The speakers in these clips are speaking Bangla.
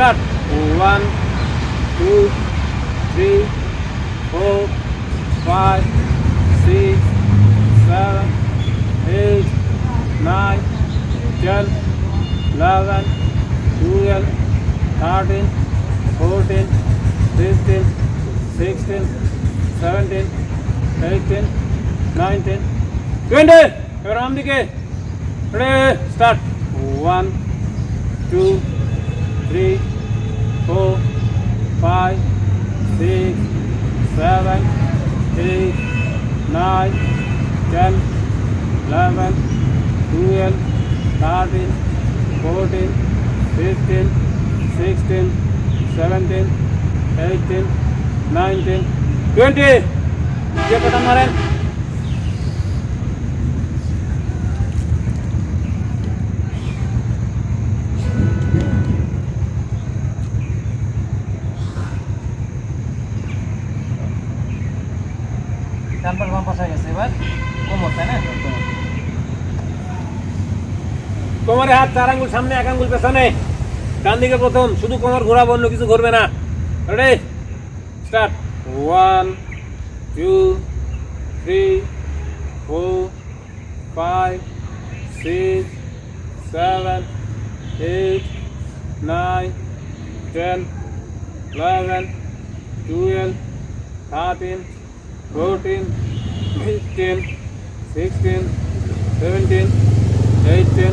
Start one two three four five six seven eight nine ten eleven twelve thirteen fourteen fifteen sixteen seventeen eighteen nineteen twenty এবার আম দিকে start one two three four five six seven eight nine ten eleven twelve thirteen fourteen fifteen sixteen seventeen eighteen nineteen twenty যে কটা মারেন ডান পাশ বাম পাশ হয়ে গেছে এবার কোমর তাই না কোমরে হাত, চার আঙ্গুল সামনে, এক আঙ্গুল পেছনে। ডান দিকে প্রথম, শুধু কোমর ঘোরাবো, অন্য কিছু ঘুরবে না। Ready start one two three four five six seven eight nine ten eleven twelve thirteen fourteen fifteen sixteen seventeen eighteen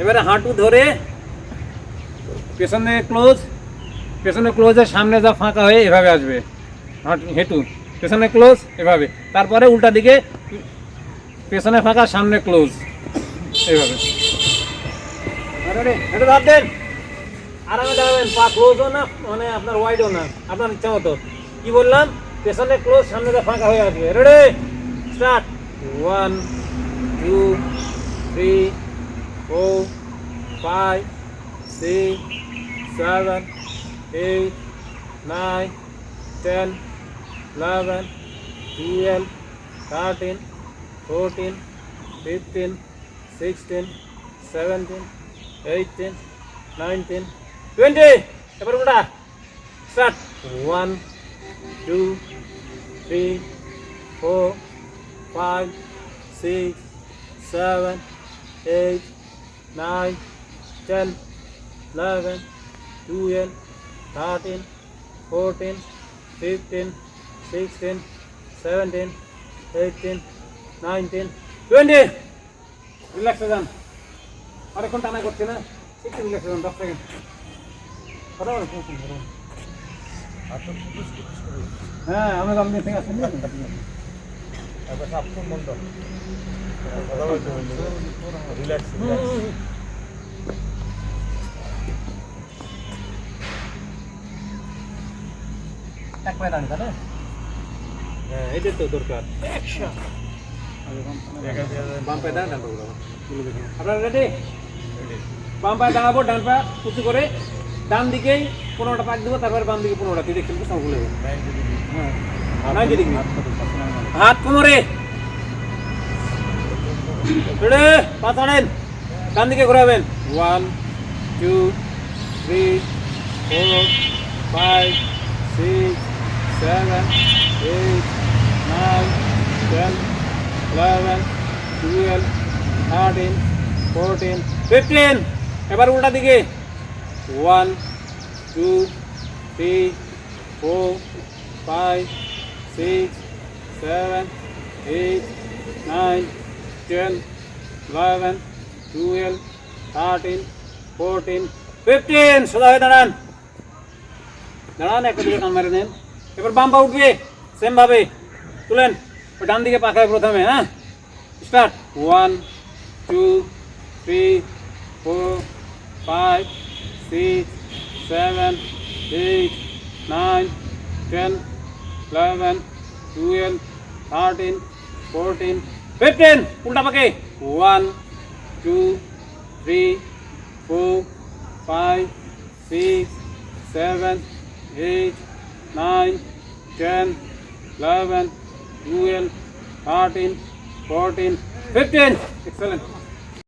এবারে হাঁটু ধরে, পেছনে ক্লোজ, পেছনে ক্লোজের সামনে যা ফাঁকা হয়ে এভাবে আসবে। হাঁটু, হেঁটু, পেছনে ক্লোজ, এভাবে। তারপরে উল্টা দিকে, পেছনে ফাঁকা, সামনে ক্লোজ, এভাবে। এটা ভাব দেন। আরামে দাঁড়াবেন, পা ক্লোজও না মানে আপনার ওয়াইডও না। আপনার ইচ্ছা মতো। কি বললাম? পেছনে ক্লোজ সামনে দিয়ে ফাঁকা হয়ে আসবে। Ready start one two three four five six seven eight nine ten eleven twelve thirteen fourteen fifteen sixteen seventeen eighteen nineteen twenty এবার উল্টা start one two three four five six seven eight nine ten eleven twelve thirteen fourteen fifteen sixteen seventeen eighteen nineteen twenty রিল্যাক্সে যান অনেকক্ষণ টানা করছে না। একটু রিল্যাক্সে যান দশ সেকেন্ড হ্যাঁ আমি আপনি ঠিক আছেন এক পায়ে দাঁড়িয়ে তাহলে। হ্যাঁ এটাই তো দরকার। বাম পায়ে দাঁড়ান। ডান আপনারা রেডি বাম পায়ে দাঁড়াবো ডান পা উঁচু করে। ডান দিকেই পনেরোটা পাক দেবো তারপরে বাম দিকে পনেরোটা। তুই দেখছেন সব ভুলে হ্যাঁ। হাত কোমরে। পা ছাড়েন ডান দিকে ঘোরাবেন। One two three four five six seven eight nine ten eleven twelve thirteen fourteen fifteen. এবার উল্টা দিকে। One two three four five six seven eight nine ten eleven twelve thirteen fourteen fifteen সোজা হয়ে দাঁড়ান। দাঁড়ান একটা দিকে টান মেরে নেন। এবার বাম পা উঠবে সেম ভাবে তুলেন। ডান দিকে পাকায় প্রথমে হ্যাঁ? Start one two three four five six, seven, eight, nine, ten, eleven, twelve, thirteen, fourteen, fifteen. Ulta pakai. One, two, three, four, five, six, seven, eight, nine, ten, eleven, twelve, thirteen, fourteen, fifteen. Excellent.